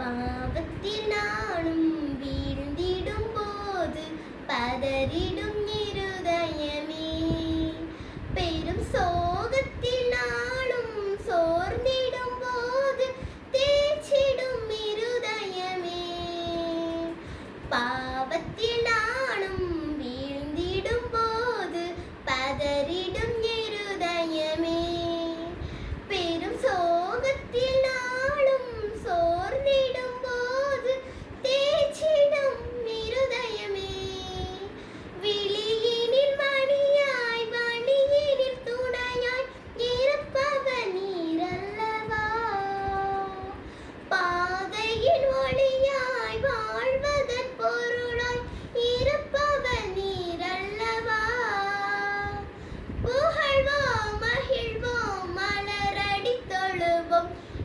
பாவத்தில் நானும் வீழ்ந்திடும் போது பதறிடும் நீ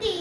第一